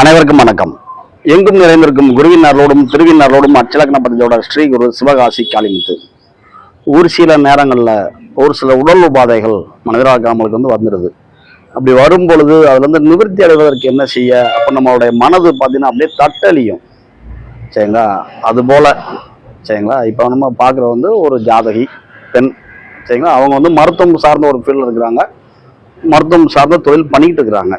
அனைவருக்கும் வணக்கம். எங்கும் நிறைந்திருக்கும் குருவினர்களோடும் திருவினர்களோடும் அச்சலக்கண பதஞ்சோட ஸ்ரீ குரு சிவகாசி காளிமுத்து. ஒரு சில நேரங்களில் ஒரு சில உடல் உபாதைகள் மனிதராகாமலுக்கு வந்து வந்துடுது அப்படி வரும் பொழுது அதுலேருந்து நிவர்த்தி அடைவதற்கு என்ன செய்ய அப்போ நம்மளுடைய மனது பார்த்தீங்கன்னா அப்படியே தட்டலியும் சரிங்களா? அதுபோல் சரிங்களா? இப்போ நம்ம பார்க்குற வந்து ஒரு ஜாதகி பெண். சரிங்களா? அவங்க வந்து மருத்துவம் சார்ந்த ஒரு ஃபீல்டில் இருக்கிறாங்க. மருத்துவம் சார்ந்த தொழில் பண்ணிக்கிட்டு இருக்கிறாங்க.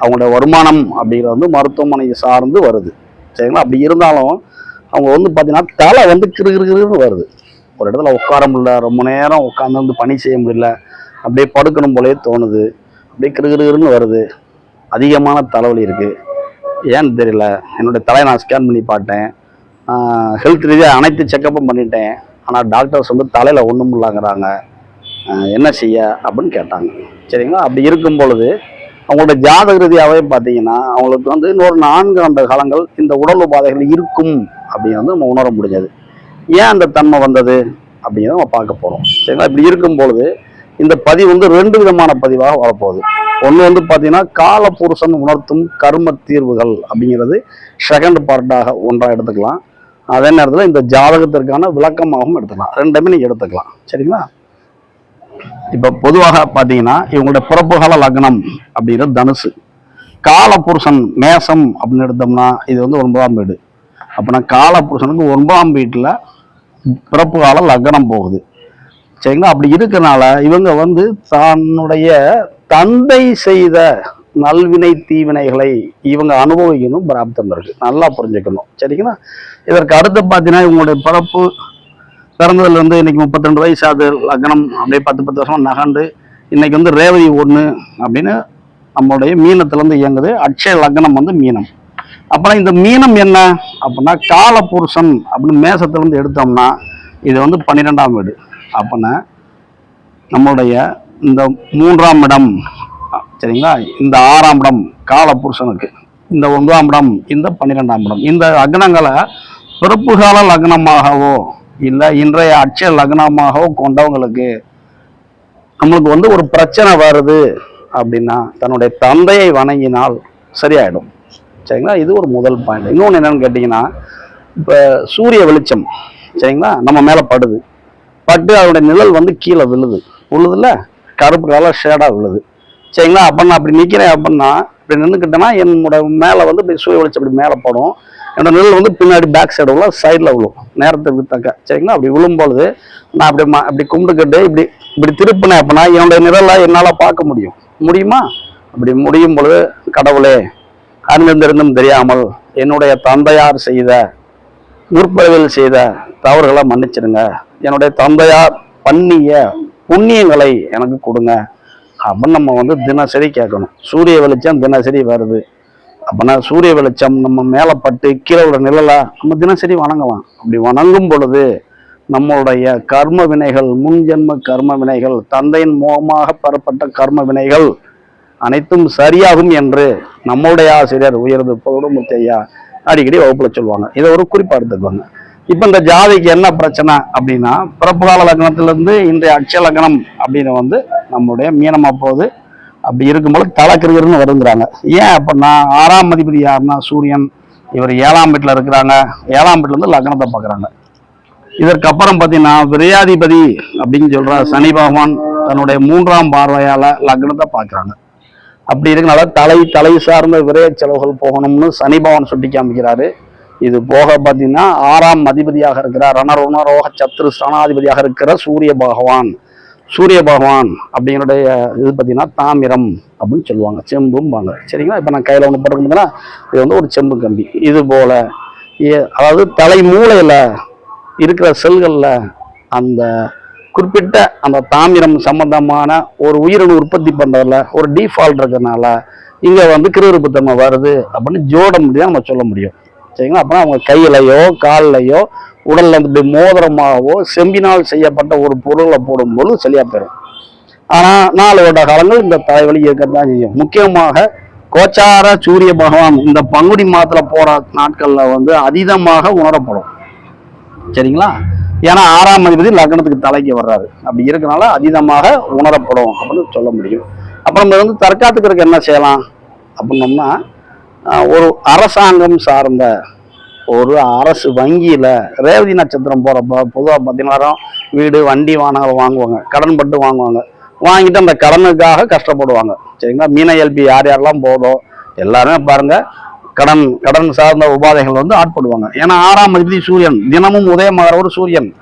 அவங்களோட வருமானம் அப்படிங்கிறது வந்து மருத்துவமனை சார்ந்து வருது. சரிங்களா? அப்படி இருந்தாலும் அவங்க வந்து பார்த்தீங்கன்னா தலை வந்து கிருகிருகிருன்னு வருது. ஒரு இடத்துல உட்கார முடியல ரொம்ப நேரம் உட்காந்து வந்து பணி செய்ய முடியல அப்படியே படுக்கணும் போலே தோணுது. அப்படியே கிருகிருகிருன்னு வருது. அதிகமான தலைவலி இருக்குது ஏன்னு தெரியல. என்னுடைய தலையை நான் ஸ்கேன் பண்ணி பார்த்தேன். ஹெல்த் ரீதியாக அனைத்து செக்கப்பும் பண்ணிட்டேன். ஆனால் டாக்டர்ஸ் வந்து தலையில் ஒன்றும் இல்லைங்கிறாங்க. என்ன செய்ய அப்படின்னு கேட்டாங்க. சரிங்களா? அப்படி இருக்கும் பொழுது அவங்களோட ஜாதக ரீதியாகவே பார்த்தீங்கன்னா அவங்களுக்கு வந்து இன்னொரு நான்கு ஆண்டு காலங்கள் இந்த உடல் உபாதைகள் இருக்கும் அப்படின்னு வந்து நம்ம உணர முடிஞ்சது. ஏன் அந்த தன்மை வந்தது அப்படிங்கிறத நம்ம பார்க்க போகிறோம் சரிங்களா? இப்படி இருக்கும் பொழுது இந்த பதிவு வந்து ரெண்டு விதமான பதிவாக வரப்போகுது. ஒன்று வந்து பார்த்தீங்கன்னா காலபுருஷன் உணர்த்தும் கர்ம தீர்வுகள் அப்படிங்கிறது செகண்ட் பார்ட்டாக ஒன்றாக எடுத்துக்கலாம். அதே நேரத்தில் இந்த ஜாதகத்திற்கான விளக்கமாகவும் எடுத்துக்கலாம். ரெண்டுமே நீங்கள் எடுத்துக்கலாம். சரிங்களா? இப்போ பொதுவாக பார்த்தீங்கன்னா இவங்களுடைய பிறப்புகால லக்னம் அப்படிங்கிறது தனுசு. காலபுருஷன் மேசம் அப்படின்னு எடுத்தோம்னா இது வந்து ஒன்பதாம் வீடு. அப்படின்னா காலபுருஷனுக்கு ஒன்பதாம் வீட்டில் பிறப்பு கால லக்னம் போகுது. சரிங்களா? அப்படி இருக்கனால இவங்க வந்து தன்னுடைய தந்தை செய்த நல்வினை தீவினைகளை இவங்க அனுபவிக்கணும் பிராப்தம் இருக்கு. நல்லா புரிஞ்சுக்கணும். சரிங்களா? இதற்கு அடுத்து பார்த்தீங்கன்னா இவங்களுடைய பிறப்பு பிறந்ததுல இருந்து இன்னைக்கு முப்பத்தி ரெண்டு வயசு ஆகுது. லக்னம் அப்படியே பத்து பத்து வருஷமா நகண்டு இன்னைக்கு வந்து ரேவதி ஒன்று அப்படின்னு நம்மளுடைய மீனத்துல இருந்து இயங்குது. அட்சய லக்னம் வந்து மீனம். அப்புறம் இந்த மீனம் என்ன? அப்படின்னா காலபுருஷன் அப்படின்னு மேசத்துல இருந்து எடுத்தோம்னா இது வந்து பன்னிரெண்டாம் வீடு. அப்படின்னா நம்மளுடைய இந்த மூன்றாம் இடம் சரிங்களா? இந்த ஆறாம் இடம் காலபுருஷனுக்கு. இந்த ஒன்பதாம் இடம் இந்த பன்னிரெண்டாம் இடம். இந்த லக்னங்களை பிறப்பு கால லக்னமாகவோ இல்லை இன்றைய அட்சய லக்னமாகவும் கொண்டவங்களுக்கு நம்மளுக்கு வந்து ஒரு பிரச்சனை வருது அப்படின்னா தன்னுடைய தந்தையை வணங்கினால் சரியாயிடும். சரிங்களா? இது ஒரு முதல் பாயிண்ட் இன்னொன்று என்னன்னு கேட்டிங்கன்னா இப்போ சூரிய வெளிச்சம் சரிங்களா? நம்ம மேலே படுது. பட்டு அதோடைய நிழல் வந்து கீழே விழுது. விழுதுல கருப்பு கலர் ஷேடாக விழுது. சரிங்களா? அப்போ நான் அப்படி நிற்கிறேன் அப்படின்னா இப்படி நின்றுக்கிட்டேன்னா என்னோட மேலே வந்து இப்படி சூரிய வெளிச்சம் இப்படி மேலே படும். என்னோட நிழல் வந்து பின்னாடி பேக் சைடு உள்ள சைடில் விழும். நேரத்துக்கு தக்க. சரிங்களா? அப்படி விழும்பொழுது நான் அப்படி மா அப்படி கும்பிட்டுக்கிட்டு இப்படி இப்படி திருப்பினேன் அப்படின்னா என்னுடைய நிழலை என்னால் பார்க்க முடியும். முடியுமா? அப்படி முடியும் பொழுது கடவுளே அறிந்திருந்தும் தெரியாமல் என்னுடைய தந்தையார் செய்த முற்பதிவில் செய்த தவறுகளை மன்னிச்சிடுங்க. என்னுடைய தந்தையார் பண்ணிய புண்ணியங்களை எனக்கு கொடுங்க. அப்படின்னு நம்ம வந்து தினசரி கேட்கணும். சூரிய வெளிச்சம் தினசரி வருது. அப்படின்னா சூரிய வெளிச்சம் நம்ம மேலே பட்டு கீழே உள்ள நிழலா நம்ம தினசரி வணங்கலாம். அப்படி வணங்கும் பொழுது நம்மளுடைய கர்ம வினைகள் முன்ஜென்ம கர்ம வினைகள் தந்தையின் மூலமாக பெறப்பட்ட கர்ம வினைகள் அனைத்தும் சரியாகும் என்று நம்மளுடைய ஆசிரியர் உயர்ந்து பொருளுமுத்தையா அடிக்கடி வகுப்புல சொல்லுவாங்க. இதை ஒரு குறிப்பா எடுத்துக்குவாங்க இப்போ இந்த ஜாதிக்கு என்ன பிரச்சனை அப்படின்னா பிறப்பு கால லக்னத்திலிருந்து இன்றைய அட்சய லக்னம் அப்படின்னு வந்து நம்மளுடைய மீனம் போகுது அப்படி இருக்கும்போது தலைக்கிருன்னு வருங்கிறாங்க ஏன் அப்படின்னா ஆறாம் அதிபதி யாருன்னா சூரியன். இவர் ஏழாம் வீட்டில் இருக்கிறாங்க. ஏழாம் வீட்டுல இருந்து லக்னத்தை பார்க்குறாங்க. இதற்கு அப்புறம் பார்த்தீங்கன்னா விரையாதிபதி அப்படின்னு சொல்கிற சனி பகவான் தன்னுடைய மூன்றாம் பார்வையால் லக்னத்தை பார்க்குறாங்க. அப்படி இருக்கனால தலை தலை சார்ந்த விரைய செலவுகள் போகணும்னு சனி பகவான் சுட்டி காமிக்கிறாரு. இது போக பார்த்தீங்கன்னா ஆறாம் அதிபதியாக இருக்கிற ரணரோக சத்ரு ஸ்தானாதிபதியாக இருக்கிற சூரிய பகவான். சூரிய பகவான் அப்படிங்கிறடைய இது பார்த்தீங்கன்னா தாமிரம் அப்படின்னு சொல்லுவாங்க. செம்பும்பாங்க சரிங்களா? இப்போ நான் கையில் ஒன்று போட்டுருந்தேன்னா இது வந்து ஒரு செம்பு கம்பி. இது போல் ஏ- அதாவது தலை மூளையில் இருக்கிற செல்களில் அந்த குறிப்பிட்ட அந்த தாமிரம் சம்பந்தமான ஒரு உயிரணு உற்பத்தி பண்ணுறதுல ஒரு டிஃபால்ட் இருக்கிறதுனால இங்கே வந்து கிருவிருப்புத்தன்மை வருது அப்படின்னு ஜோட முடியாது நம்ம சொல்ல முடியும். சரிங்களா? அப்போ அவங்க கையிலையோ கால்லையோ உடல்ல இப்படி மோதிரமாகவோ செம்பினால் செய்யப்பட்ட ஒரு பொருளை போடும்போது சரியா பெறும் ஆனால் நாலு வருட காலங்கள் இந்த தலைவலி இருக்கத்தான் செய்யும். முக்கியமாக கோச்சார சூரிய பகவான் இந்த பங்குடி மாதத்துல போற நாட்கள்ல வந்து அதீதமாக உணரப்படும். சரிங்களா? ஏன்னா ஆறாம் அதிபதி லக்னத்துக்கு தலைக்கு வர்றாரு. அப்படி இருக்கனால அதீதமாக உணரப்படும் அப்படின்னு சொல்ல முடியும். அப்புறம் நம்ம வந்து தற்காத்துக்கிறதுக்கு என்ன செய்யலாம்? அப்படின்னோம்னா ஒரு அரசாங்கம் சார்ந்த ஒரு அரசு வங்கியில் ரேவதி நட்சத்திரம் போகிறப்ப பொதுவாக பார்த்தீங்கன்னா வீடு வண்டி வாகனங்கள் வாங்குவாங்க. கடன் பட்டு வாங்குவாங்க. வாங்கிட்டு அந்த கடனுக்காக கஷ்டப்படுவாங்க. சரிங்களா? மீன எல்பி யார் யாரெல்லாம் போதோ எல்லாருமே பாருங்கள் கடன் கடன் சார்ந்த உபாதைகள் வந்து ஆட்படுவாங்க. ஏன்னா ஆறாம் அதிபதி சூரியன். தினமும் உதயமாகிறவர் சூரியன்.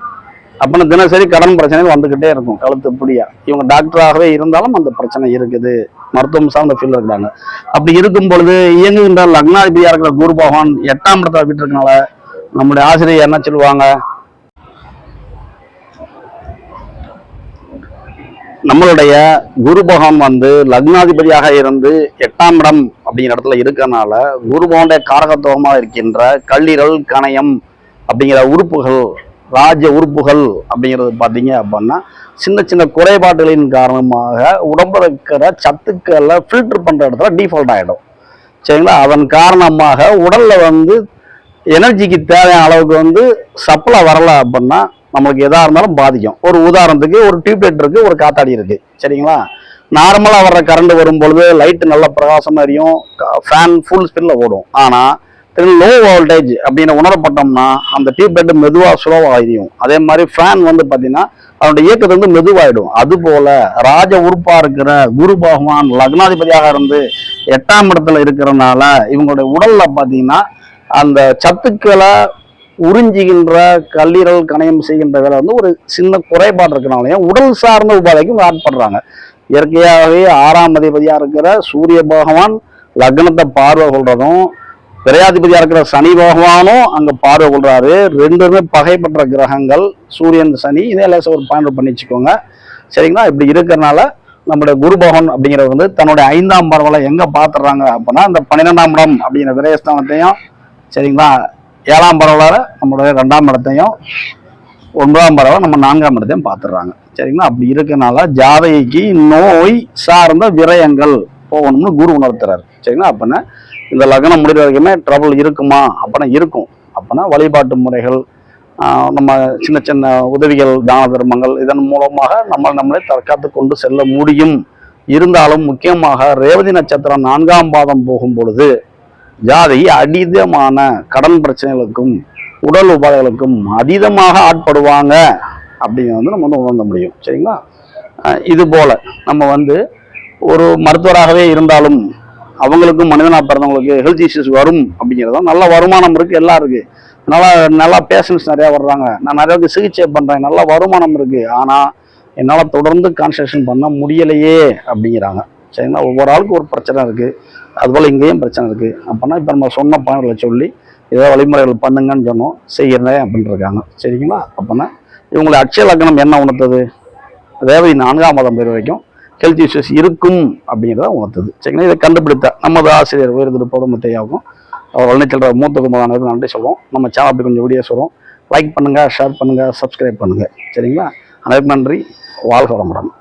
அப்படின்னு தினசரி கடன் பிரச்சனைகள் வந்துகிட்டே இருக்கும். கழுத்து இப்படியா இவங்க டாக்டராகவே இருந்தாலும் அந்த பிரச்சனை இருக்குது. மருத்துவம் சார்ந்த ஃபீல்டு இருக்கிறாங்க அப்படி இருக்கும் பொழுது இயங்குகின்ற லக்னாதிபதியா இருக்கிற குரு பகவான் எட்டாம் இடத்துல விட்டுருக்கனால நம்முடைய ஆசிரியர் என்ன சொல்லுவாங்க? நம்மளுடைய குரு பகவான் வந்து லக்னாதிபதியாக இருந்து எட்டாம் இடம் அப்படிங்கிற இடத்துல இருக்கிறனால குரு பகவானுடைய காரகத்துவமாக இருக்கின்ற கல்லீரல் கணையம் அப்படிங்கிற உறுப்புகள் ராஜ உறுப்புகள் அப்படிங்கிறது பார்த்தீங்க அப்படின்னா சின்ன சின்ன குறைபாடுகளின் காரணமாக உடம்புல இருக்கிற சத்துக்களை ஃபில்டர் பண்ணுற இடத்துல டிஃபால்ட் ஆகிடும் சரிங்களா? அதன் காரணமாக உடலில் வந்து எனர்ஜிக்கு தேவையான அளவுக்கு வந்து சப்ளை வரலை அப்படின்னா நம்மளுக்கு எதாக இருந்தாலும் பாதிக்கும். ஒரு உதாரணத்துக்கு ஒரு டியூப்லைட் இருக்குது ஒரு காத்தாடி இருக்குது சரிங்களா? நார்மலாக வர்ற கரண்ட் வரும் பொழுது லைட்டு நல்ல பிரகாசம் அறியும் ஃபேன் ஃபுல் ஸ்பீடில் ஓடும். ஆனால் லோ வோல்டேஜ் அப்படின்னு உணரப்பட்டோம்னா அந்த டியூப்லைட் மெதுவாக ஸ்லோவாக எரியும் அதே மாதிரி ஃபேன் வந்து பார்த்தீங்கன்னா அதனுடைய இயக்கத்தை வந்து மெதுவாயிடும். அதுபோல் ராஜ உறுப்பாக இருக்கிற குரு பகவான் லக்னாதிபதியாக இருந்து எட்டாம் இடத்துல இருக்கிறதுனால இவங்களுடைய உடலில் பார்த்தீங்கன்னா அந்த சத்துக்களை உறிஞ்சுகின்ற கல்லீரல் கணையம் செய்கின்ற வேலை வந்து ஒரு சின்ன குறைபாடு இருக்கிறனாலையும் உடல் சார்ந்த உபாதைக்கும் ஆட்படுறாங்க இயற்கையாகவே ஆறாம் அதிபதியாக இருக்கிற சூரிய பகவான் லக்னத்தை பார்வை கொள்றதும் விரையாதிபதியா இருக்கிற சனி பகவானும் அங்க பார்வை கொள்றாரு. ரெண்டுமே பகைப்பற்ற கிரகங்கள். சூரியன் சனி இதே லேச ஒரு பாயிண்ட் பண்ணி வச்சுக்கோங்க. சரிங்களா? இப்படி இருக்கிறனால நம்முடைய குரு பகவான் அப்படிங்கிறது வந்து தன்னுடைய ஐந்தாம் பரவலை எங்க பாத்துறாங்க அப்படின்னா இந்த பன்னிரெண்டாம் இடம் அப்படிங்கிற விரயஸ்தானத்தையும் சரிங்களா? ஏழாம் பரவலாக நம்மளுடைய ரெண்டாம் இடத்தையும் ஒன்பதாம் பரவல் நம்ம நான்காம் இடத்தையும் பார்த்துடுறாங்க. சரிங்களா? அப்படி இருக்கனால ஜாதகிக்கு நோய் சார்ந்த விரயங்கள் போகணும்னு குரு உணர்த்துறாரு. சரிங்களா? அப்படின்னா இந்த லக்னம் முடிகிற வரைக்குமே ட்ரபுள் இருக்குமா? அப்படின்னா இருக்கும். அப்படின்னா வழிபாட்டு முறைகள் நம்ம சின்ன சின்ன உதவிகள் தான தர்மங்கள் இதன் மூலமாக நம்ம நம்மளை தற்காத்து கொண்டு செல்ல முடியும். இருந்தாலும் முக்கியமாக ரேவதி நட்சத்திரம் நான்காம் பாதம் போகும் பொழுது ஜாதி அதீதமான கடன் பிரச்சனைகளுக்கும் உடல் உபாதைகளுக்கும் அதீதமாக ஆட்படுவாங்க. அப்படிங்கிறத வந்து நம்ம வந்து உணர்ந்த முடியும். சரிங்களா? இது போல நம்ம வந்து ஒரு மருத்துவராகவே இருந்தாலும் அவங்களுக்கும் மனிதனா பிறந்தவங்களுக்கு ஹெல்த் இஷ்யூஸ் வரும் அப்படிங்கிறது நல்ல வருமானம் இருக்கு எல்லாம் இருக்கு. நல்லா நல்லா பேஷண்ட்ஸ் நிறையா வர்றாங்க. நான் நிறைய பேருக்கு சிகிச்சை பண்றேன் நல்ல வருமானம் இருக்கு. ஆனா என்னால் தொடர்ந்து கான்சன்ட்ரேஷன் பண்ண முடியலையே அப்படிங்கிறாங்க. சரிங்களா? ஒவ்வொரு ஆளுக்கும் ஒரு பிரச்சனை இருக்கு. அதுபோல் இங்கேயும் பிரச்சனை இருக்கு. அப்போனா இப்போ நம்ம சொன்ன பயன்களை சொல்லி ஏதோ வழிமுறைகள் பண்ணுங்கன்னு சொன்னோம். செய்கிறேன் அப்படின்னு இருக்காங்க. சரிங்களா? அப்போனா இவங்களை அட்சய லக்னம் என்ன உணர்த்தது? ரேவதி நான்காம் மாதம் பேர் வரைக்கும் ஹெல்த் இஷ்யூஸ் இருக்கும் அப்படிங்கிறத உணர்த்துது. சரிங்களா? இதை கண்டுபிடித்த நமது ஆசிரியர் உயர் திருப்போடு முத்தையாவும் அவர் வளர்ச்சின்ற மூத்த குடும்பமானவர்கள் நன்றி சொல்லுவோம் நம்ம சேனல் அப்படி கொஞ்சம் வீடியோ சொல்லுவோம் லைக் பண்ணுங்க ஷேர் பண்ணுங்க சப்ஸ்கிரைப் பண்ணுங்க. சரிங்களா? அனைவருக்கும் நன்றி. வாழ்க வளமுடன்.